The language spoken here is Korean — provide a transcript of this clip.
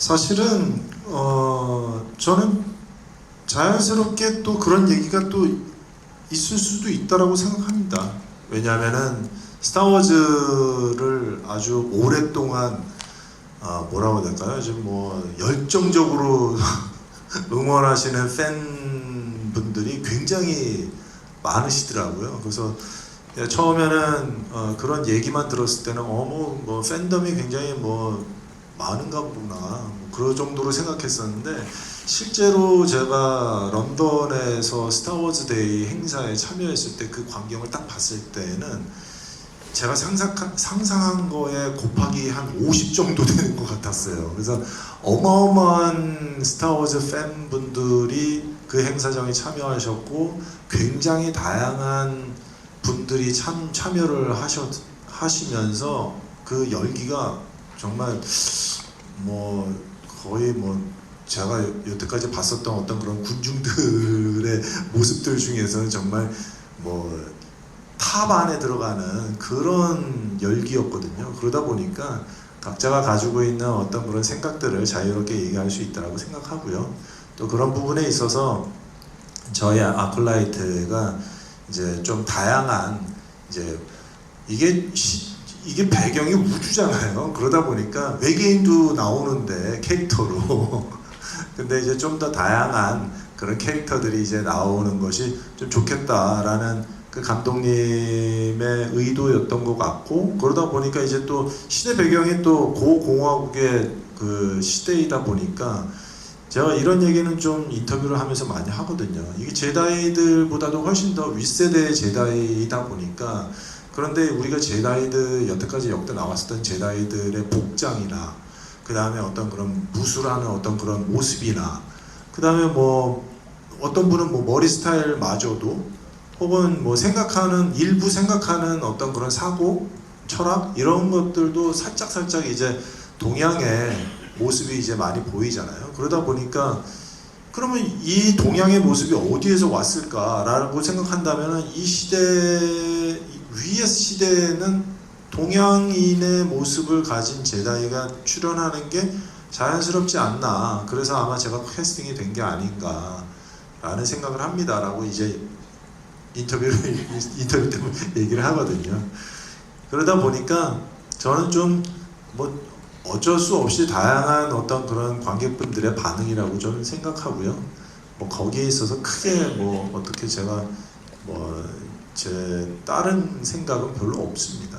사실은 어 저는 자연스럽게 또 그런 얘기가 또 있을 수도 있다라고 생각합니다. 왜냐하면은 스타워즈를 아주 오랫동안 아 뭐라고 해야 될까요? 지금 뭐 열정적으로 응원하시는 팬분들이 굉장히 많으시더라고요. 그래서 예, 처음에는 어, 그런 얘기만 들었을 때는 어머 뭐 팬덤이 굉장히 뭐 많은가 보구나 뭐 그럴 정도로 생각했었는데 실제로 제가 런던에서 스타워즈 데이 행사에 참여했을 때 그 광경을 딱 봤을 때는 제가 상상한, 상상한 거에 곱하기 한 50 정도 되는 것 같았어요. 그래서 어마어마한 스타워즈 팬분들이 그 행사장에 참여하셨고 굉장히 다양한 분들이 참 참여를 하셨 하시면서 그 열기가 정말 뭐 거의 뭐 제가 여태까지 봤었던 어떤 그런 군중들의 모습들 중에서는 정말 뭐 탑 안에 들어가는 그런 열기였거든요. 그러다 보니까 각자가 가지고 있는 어떤 그런 생각들을 자유롭게 얘기할 수 있다고 생각하고요. 또 그런 부분에 있어서 저희 아클라이트가 이제 좀 다양한 이제 이게 시- 이게 배경이 우주잖아요. 그러다 보니까 외계인도 나오는데 캐릭터로 근데 이제 좀 더 다양한 그런 캐릭터들이 이제 나오는 것이 좀 좋겠다라는 그 감독님의 의도였던 것 같고 그러다 보니까 이제 또 시대 배경이 또 고공화국의 그 시대이다 보니까 제가 이런 얘기는 좀 인터뷰를 하면서 많이 하거든요. 이게 제다이들보다도 훨씬 더 윗세대의 제다이다 보니까 그런데 우리가 제다이들 여태까지 역대 나왔었던 제다이들의 복장이나 그 다음에 어떤 그런 무술하는 어떤 그런 모습이나 그 다음에 뭐 어떤 분은 뭐 머리 스타일마저도 혹은 뭐 생각하는 일부 생각하는 어떤 그런 사고 철학 이런 것들도 살짝 살짝 이제 동양의 모습이 이제 많이 보이잖아요. 그러다 보니까 그러면 이 동양의 모습이 어디에서 왔을까라고 생각한다면 이 시대 위의 시대에는 동양인의 모습을 가진 제다이가 출연하는 게 자연스럽지 않나. 그래서 아마 제가 캐스팅이 된 게 아닌가라는 생각을 합니다라고 이제 인터뷰를 인터뷰 때문에 얘기를 하거든요. 그러다 보니까 저는 좀 뭐 어쩔 수 없이 다양한 어떤 그런 관객분들의 반응이라고 저는 생각하고요. 뭐 거기에 있어서 크게 뭐 어떻게 제가 뭐 제 다른 생각은 별로 없습니다.